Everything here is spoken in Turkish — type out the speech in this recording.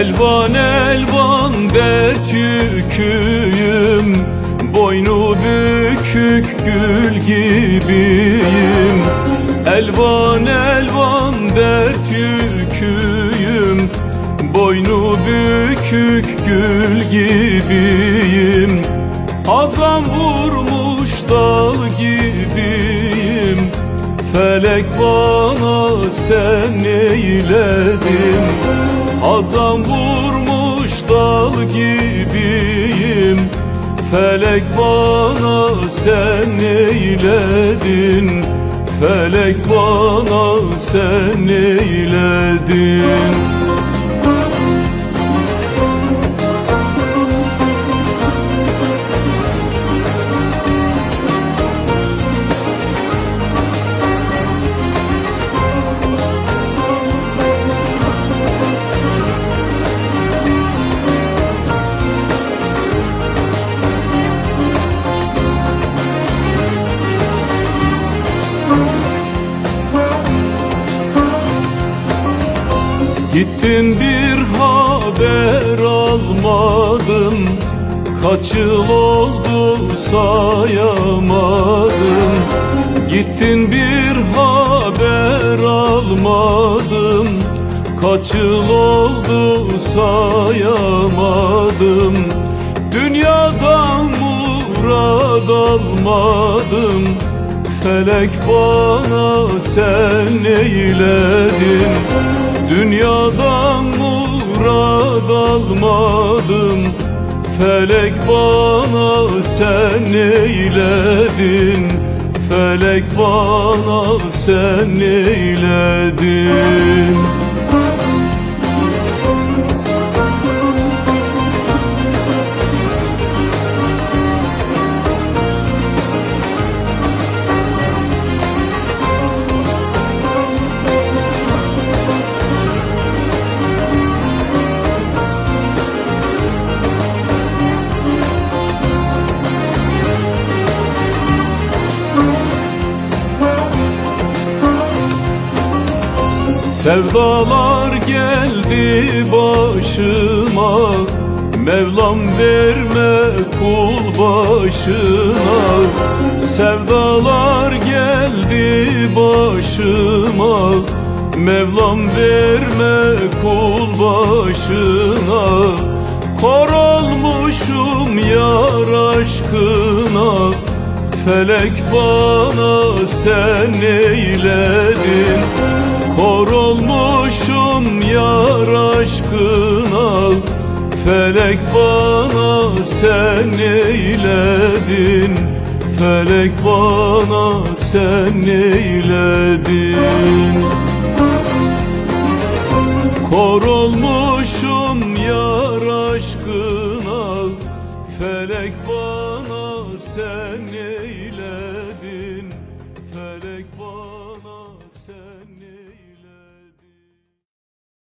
Elvan elvan dert yüküyüm. Boynu bükük gül gibiyim. Elvan elvan dert yüküyüm. Boynu bükük gül gibiyim. Azam vurmuş dal gibiyim. Felek bana sen eyledin Azam vurmuş dal gibiyim. Felek bana sen eyledin. Felek bana sen eyledin Gittin bir haber almadım. Kaç yıl oldu sayamadım. Gittin bir haber almadım. Kaç yıl oldu sayamadım. Dünyadan murad almadım Felek bana sen eyledin Dünyadan murad almadım. Felek bana sen eyledin Felek bana sen eyledin Sevdalar geldi başıma Mevlam verme kul başına Sevdalar geldi başıma Mevlam verme kul başına Kor olmuşum yar aşkına Felek bana sen eyledin Kor olmuşum yar aşkına Felek bana sen eyledin. Felek bana sen eyledin. Kor olmuşum yar aşkına Felek bana sen